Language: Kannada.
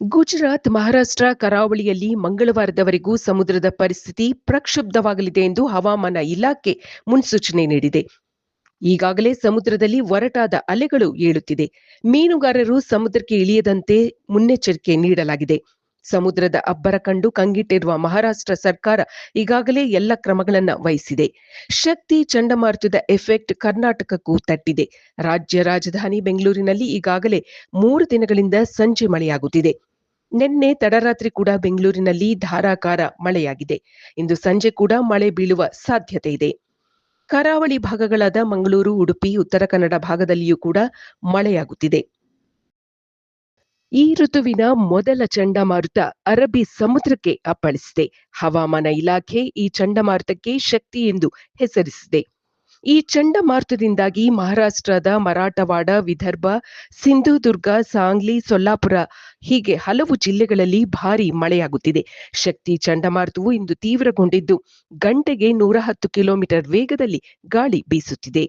ಗುಜರಾತ್, ಮಹಾರಾಷ್ಟ್ರ, ಕರಾವಳಿಯಲ್ಲಿ ಮಂಗಳವಾರದವರೆಗೂ ಸಮುದ್ರದ ಪರಿಸ್ಥಿತಿ ಪ್ರಕ್ಷುಬ್ಧವಾಗಲಿದೆ ಎಂದು ಹವಾಮಾನ ಇಲಾಖೆ ಮುನ್ಸೂಚನೆ ನೀಡಿದೆ. ಈಗಾಗಲೇ ಸಮುದ್ರದಲ್ಲಿ ಒರಟಾದ ಅಲೆಗಳು ಏಳುತ್ತಿದೆ. ಮೀನುಗಾರರು ಸಮುದ್ರಕ್ಕೆ ಇಳಿಯದಂತೆ ಮುನ್ನೆಚ್ಚರಿಕೆ ನೀಡಲಾಗಿದೆ. ಸಮುದ್ರದ ಅಬ್ಬರ ಕಂಡು ಕಂಗಿಟ್ಟಿರುವ ಮಹಾರಾಷ್ಟ್ರ ಸರ್ಕಾರ ಈಗಾಗಲೇ ಎಲ್ಲ ಕ್ರಮಗಳನ್ನು ವಹಿಸಿದೆ. ಶಕ್ತಿ ಚಂಡಮಾರುತದ ಎಫೆಕ್ಟ್ ಕರ್ನಾಟಕಕ್ಕೂ ತಟ್ಟಿದೆ. ರಾಜ್ಯ ರಾಜಧಾನಿ ಬೆಂಗಳೂರಿನಲ್ಲಿ ಈಗಾಗಲೇ ಮೂರು ದಿನಗಳಿಂದ ಸಂಜೆ ಮಳೆಯಾಗುತ್ತಿದೆ. ನಿನ್ನೆ ತಡರಾತ್ರಿ ಕೂಡ ಬೆಂಗಳೂರಿನಲ್ಲಿ ಧಾರಾಕಾರ ಮಳೆಯಾಗಿದೆ. ಇಂದು ಸಂಜೆ ಕೂಡ ಮಳೆ ಬೀಳುವ ಸಾಧ್ಯತೆ ಇದೆ. ಕರಾವಳಿ ಭಾಗಗಳಾದ ಮಂಗಳೂರು, ಉಡುಪಿ, ಉತ್ತರ ಕನ್ನಡ ಭಾಗದಲ್ಲಿಯೂ ಕೂಡ ಮಳೆಯಾಗುತ್ತಿದೆ. ಈ ಋತುವಿನ ಮೊದಲ ಚಂಡಮಾರುತ ಅರಬ್ಬಿ ಸಮುದ್ರಕ್ಕೆ ಅಪ್ಪಳಿಸಿದೆ. ಹವಾಮಾನ ಇಲಾಖೆ ಈ ಚಂಡಮಾರುತಕ್ಕೆ ಶಕ್ತಿ ಎಂದು ಹೆಸರಿಸಿದೆ. ಈ ಚಂಡಮಾರುತದಿಂದಾಗಿ ಮಹಾರಾಷ್ಟ್ರದ ಮರಾಠವಾಡ, ವಿದರ್ಭ, ಸಿಂಧುದುರ್ಗ, ಸಾಂಗ್ಲಿ, ಸೊಲ್ಲಾಪುರ ಹೀಗೆ ಹಲವು ಜಿಲ್ಲೆಗಳಲ್ಲಿ ಭಾರಿ ಮಳೆಯಾಗುತ್ತಿದೆ. ಶಕ್ತಿ ಚಂಡಮಾರುತವು ಇಂದು ತೀವ್ರಗೊಂಡಿದ್ದು ಗಂಟೆಗೆ ನೂರ ಹತ್ತು ಕಿಲೋಮೀಟರ್ ವೇಗದಲ್ಲಿ ಗಾಳಿ ಬೀಸುತ್ತಿದೆ.